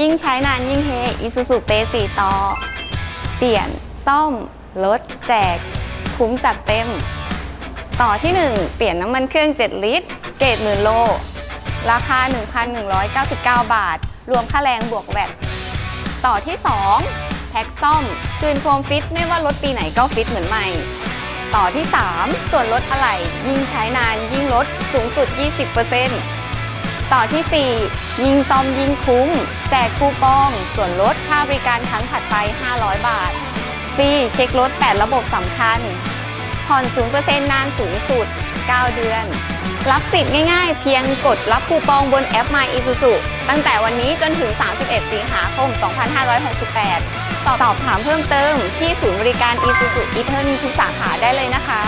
ยิ่งใช้นานยิ่งเฮอีซูซูเปสีต่อ เปลี่ยน ซ่อม ลด แจก คุ้มจัดเต็ม ต่อที่ 1 เปลี่ยนน้ำมันเครื่อง 7 ลิตร เกรดหมื่นโล ราคา 1,199 บาท รวมค่าแรงบวกแวดต่อที่ 2 แพ็กซ่อม คืนโฟมฟิต ไม่ว่ารถปีไหนก็ฟิตเหมือนใหม่ ต่อที่ 3 ส่วนลดอะไหล่ยิ่งใช้นานยิ่งลดสูงสุด 20% ต่อที่ 4 ยิงซอมยิงคุ้ม แจกคูปอง ส่วนลดค่าบริการครั้งถัดไป 500 บาท ฟรีเช็ครถ 8 ระบบสำคัญ ผ่อน 0%นานสูงสุด 9 เดือน รับสิทธิ์ง่ายๆ เพียงกดรับคูปองบนแอป My Isuzu ตั้งแต่วันนี้จนถึง 31 สิงหาคม 2568 สอบถามเพิ่มเติมที่ศูนย์บริการ Isuzu e t e r n ทุกสาขาได้เลยนะคะ